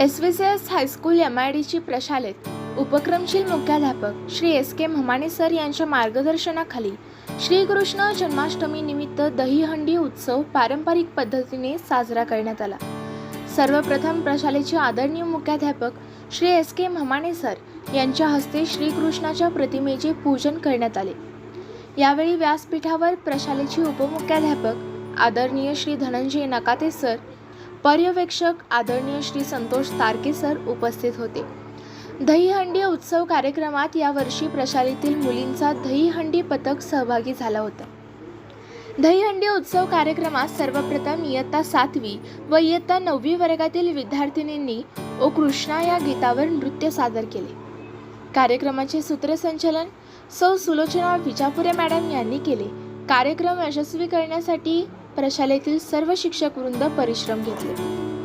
S V C S high school M I डीची प्रशालेत. उपक्रमशील मुख्याध्यापक Shri S K Mhamane sir यांच्या मार्गदर्शनाखाली श्रीकृष्ण जन्माष्टमी निमित्त दहीहंडी उत्सव पारंपरिक पद्धतीने साजरा करण्यात आला. सर्वप्रथम प्रशालेचे आदरणीय मुख्याध्यापक Shri S K Mhamane sir यांच्या हस्ते श्रीकृष्णाच्या प्रतिमेचे पूजन करण्यात आले. यावेळी व्यासपीठावर प्रशालेचे उपमुख्याध्यापक आदरणीय श्री धनंजय नकाते सर पर्यवेक्षक आदरणीय श्री संतोष तारके सर उपस्थित होते. दहीहंडी उत्सव कार्यक्रमात यावर्षी प्रशालेतील मुलींचा दहीहंडी पथक सहभागी झाला होता. दहीहंडी उत्सव कार्यक्रमात सर्वप्रथम इयत्ता सातवी व इयत्ता नववी वर्गातील विद्यार्थिनींनी ओ कृष्णा या गीतावर नृत्य सादर केले. कार्यक्रमाचे सूत्रसंचलन सौ सुलोचना विजापुरे मॅडम यांनी केले. कार्यक्रम यशस्वी करण्यासाठी प्रशालेतील सर्व शिक्षक वृंद परिश्रम घेतले.